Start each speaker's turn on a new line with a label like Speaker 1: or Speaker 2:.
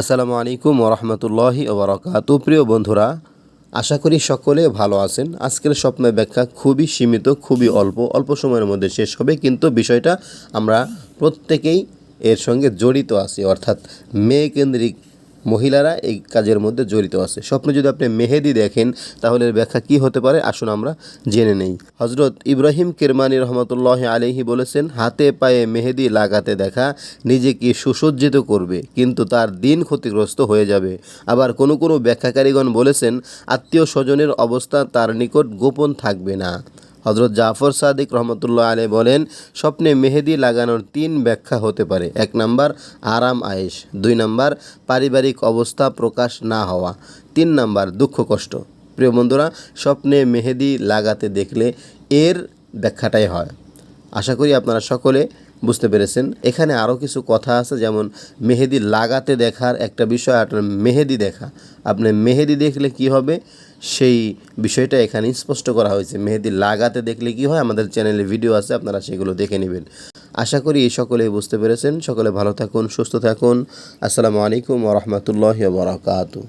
Speaker 1: আসসালামু আলাইকুম ওরহমতুল্লাহি ওবরাকাত। প্রিয় বন্ধুরা, আশা করি সকলে ভালো আছেন। আজকের স্বপ্নের ব্যাখ্যা খুবই সীমিত, খুবই অল্প। অল্প সময়ের মধ্যে শেষ হবে, কিন্তু বিষয়টা আমরা প্রত্যেকেই এর সঙ্গে জড়িত আছি। অর্থাৎ মেয়ে কেন্দ্রিক মহিলারা এই কাজের মধ্যে জড়িত আছে। স্বপ্নে যদি আপনি মেহেদি দেখেন, তাহলে ব্যাখ্যা কী হতে পারে? আসুন আমরা জেনে নেই। হজরত ইব্রাহিম কেরমানি রহমতুল্লাহ আলহি বলেছেন, হাতে পায়ে মেহেদি লাগাতে দেখা নিজেকে সুসজ্জিত করবে, কিন্তু তার দিন ক্ষতিগ্রস্ত হয়ে যাবে। আবার কোনো কোনো ব্যাখ্যাকারীগণ বলেছেন, আত্মীয় স্বজনের অবস্থা তার নিকট গোপন থাকবে না। হজরত জাফর সাদিক রহমতুল্লাহ আলী বলেন, স্বপ্নে মেহেদি লাগানোর তিন ব্যাখ্যা হতে পারে। এক নাম্বার, আরাম আয়েশ। দুই নাম্বার, পারিবারিক অবস্থা প্রকাশ না হওয়া। তিন নাম্বার, দুঃখ কষ্ট। প্রিয় বন্ধুরা, স্বপ্নে মেহেদি লাগাতে দেখলে এর ব্যাখ্যাটাই হয়। আশা করি আপনারা সকলে বুঝতে পেরেছেন। এখানে আরও কিছু কথা আছে, যেমন মেহেদি লাগাতে দেখার একটা বিষয় আপনার মেহেদি দেখা। আপনি মেহেদি দেখলে কি হবে? সেই বিষয়টা এখানে স্পষ্ট করা হয়েছে। মেহেদি লাগাতে দেখলে কি হয়? আমাদের চ্যানেলে ভিডিও আছে, আপনারা সেগুলো দেখে নেবেন। আশা করি এই সকলেই বুঝতে পেরেছেন। সকলে ভালো থাকুন, সুস্থ থাকুন। আসসালামু আলাইকুম ওরহমতুল্লাহ বরাকাতু